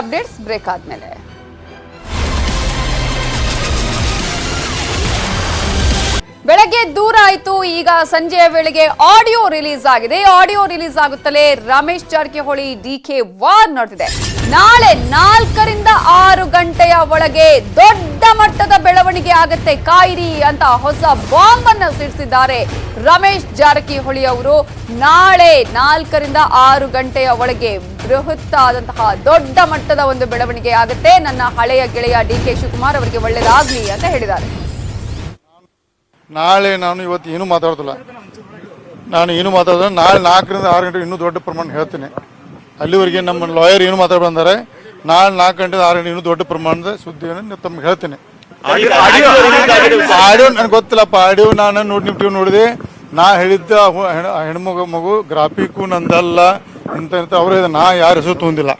Updates break ಆದ್ಮೇಲೆ. ಬೆಳಗ್ಗೆ ದೂರ ಆಯ್ತು. ಈಗ ಸಂಜೆಯ ವೇಳೆಗೆ ಆಡಿಯೋ ರಿಲೀಸ್ ಆಗಿದೆ. Audio release ಆಗುತ್ತಲೇ Ramesh Jarkiholi D K war ನಡೆದಿದೆ. ನಾಳೆ ನಾಲ್ಕರಿಂದ ಆರು ಗಂಟೆಯ ಒಳಗೆ ದೊಡ್ಡ ಮಟ್ಟದ ಬೆಳವಣಿಗೆ ಆಗುತ್ತೆ. ಕಾಯಿರಿ ಅಂತ ಹೊಸ ಬಾಂಬ್ ಅನ್ನು ಸಿಡಿಸಿದ್ದಾರೆ ರಮೇಶ್ ಜಾರಕಿಹೊಳಿ ಅವರು. ನಾಳೆ ನಾಲ್ಕರಿಂದ ಆರು ಗಂಟೆಯ ಒಳಗೆ ಬೃಹತ್ ಆದಂತಹ ದೊಡ್ಡ ಮಟ್ಟದ ಒಂದು ಬೆಳವಣಿಗೆ ಆಗುತ್ತೆ. ನನ್ನ ಹಳೆಯ ಗೆಳೆಯ ಡಿ ಕೆ ಶಿವಕುಮಾರ್ ಅವರಿಗೆ ಒಳ್ಳೆಯದಾಗ್ಲಿ ಅಂತ ಹೇಳಿದ್ದಾರೆ. ನಾಳೆ ನಾನು ಇವತ್ತು ಏನೂ ಮಾತಾಡೋದಿಲ್ಲ. ನಾನು ಏನು ಮಾತಾಡಿದ್ರೆ ನಾಳೆ ನಾಲ್ಕರಿಂದ ಆರು ಗಂಟೆ ಇನ್ನೂ ದೊಡ್ಡ ಪ್ರಮಾಣ ಹೇಳ್ತೀನಿ. ಅಲ್ಲಿವರೆಗೆ ನಮ್ಮ ಲಾಯರ್ ಏನು ಮಾತಾಡಿ ಬಂದಾರೆ ನಾಳೆ ನಾಲ್ಕು ಗಂಟೆ ಆರು ಗಂಟೆ ಇನ್ನೂ ದೊಡ್ಡ ಪ್ರಮಾಣದ ಸುದ್ದಿಯನ್ನು ತಮ್ಗೆ ಹೇಳ್ತೀನಿ. ಆಡಿಯೋ ನನಗೆ ಗೊತ್ತಿಲ್ಲಪ್ಪ. ಆಡಿಯೋ ನಾನು ನೋಡಿ ನಿಮ್ಮ ಟಿವಿ ನೋಡಿದೆ. ನಾ ಹೇಳಿದ್ದ ಹೆಣ್ಮಗ ಹೆಣ್- ಮಗು ಗ್ರಾಫಿಕ್ಕು ನಂದಲ್ಲ. ಇಂಥ ಇಂಥ ಅವರೇ ನಾ ಯಾರ ಹೆಸರು ತೊಗೊಂಡಿಲ್ಲ.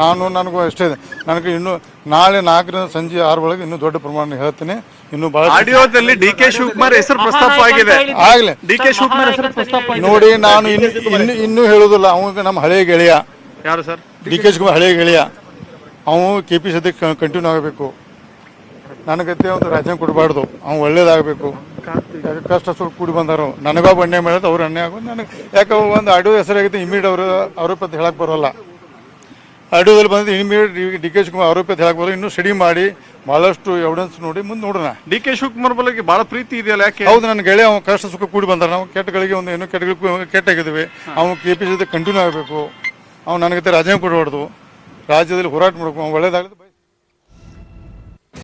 ನಾನು ನನಗೂ ಅಷ್ಟೇ ಇದೆ. ನನಗೆ ಇನ್ನು ನಾಳೆ ನಾಲ್ಕರಿಂದ ಸಂಜೆ ಆರು ಒಳಗೆ ಇನ್ನೂ ದೊಡ್ಡ ಪ್ರಮಾಣ ಹೇಳ್ತೀನಿ. ಇನ್ನು ಬಹಳ ಆಡಿಯೋದಲ್ಲಿ ಡಿ ಕೆ ಶಿವಕುಮಾರ್ ಹೆಸರು ಪ್ರಸ್ತಾಪ ಆಗಿದೆ. ಆಗ್ಲಿ. ಡಿ ಕೆ ಶಿವಕುಮಾರ್ ಹೆಸರು ಪ್ರಸ್ತಾಪ ನೋಡಿ ನಾನು ಇನ್ನು ಇನ್ನು ಇನ್ನೂ ಹೇಳೋದಿಲ್ಲ. ಅವನು ನಮ್ಮ ಹಳೆಯ ಗೆಳೆಯ. ಯಾರು ಸರ್? ಡಿ ಕೆ ಶಿವಕುಮಾರ್ ಹಳೆಯ ಗೆಳೆಯ. ಅವನು ಕೆ ಪಿ ಸದ್ಯಕ್ಕೆ ಕಂಟಿನ್ಯೂ ಆಗಬೇಕು. ನನಗತ್ತೆ ಒಂದು ರಾಜ್ಯ ಕೊಡಬಾರ್ದು. ಅವನು ಒಳ್ಳೇದಾಗಬೇಕು. ಕಷ್ಟ ಸ್ವಲ್ಪ ಕೂಡಿ ಬಂದರು ನನಗ ಅನ್ಯಾಯ ಮಾಡೋದು ಅವ್ರು ಅನ್ಯಾಯ ಆಗೋದು. ನನಗೆ ಯಾಕೆ ಒಂದು ಆಡಿಯೋ ಹೆಸರಾಗಿತ್ತು ಇಮಿಡಿಯೇಟ್ ಅವರು ಆರೋಪ ಅಂತ ಹೇಳಕ್ ಬರೋಲ್ಲ. ಅಲ್ಲಿ ಬಂದು ಇಮಿಡಿಯೇಟ್ ಡಿ ಕೆ ಶಿವಕುಮಾರ್ ಆರೋಪ ಅಂತ ಹೇಳಕ್ ಬರೋಲ್ಲ. ಇನ್ನೂ ಸ್ಟಡಿ ಮಾಡಿ ಭಾಳಷ್ಟು ಎವಿಡೆನ್ಸ್ ನೋಡಿ ಮುಂದೆ ನೋಡೋಣ. ಡಿ ಕೆ ಶಿವಕುಮಾರ್ ಬಗ್ಗೆ ಭಾಳ ಪ್ರೀತಿ ಇದೆಯಲ್ಲ ಯಾಕೆ? ಹೌದು ನನ್ನ ಗೆಳೆಯ ಅವ್ನು ಕಷ್ಟ ಸುಖ ಕೂಡಿ ಬಂದಾರ ನಾವು ಕೆಟ್ಟಗಳಿಗೆ ಒಂದು ಏನೋ ಕೆಟ್ಟಗಳಿಗೆ ಕೆಟ್ಟಾಗಿದ್ದೀವಿ. ಅವ್ನು ಕೆ ಪಿ ಜೊತೆ ಕಂಟಿನ್ಯೂ ಆಗಬೇಕು. ಅವ್ನು ನನಗೆ ರಾಜೀನಾಮೆ ಕೊಡಬಾರ್ದು. ರಾಜ್ಯದಲ್ಲಿ ಹೋರಾಟ ಮಾಡಬೇಕು. ಅವ್ನು ಒಳ್ಳೇದಾಗಲಿ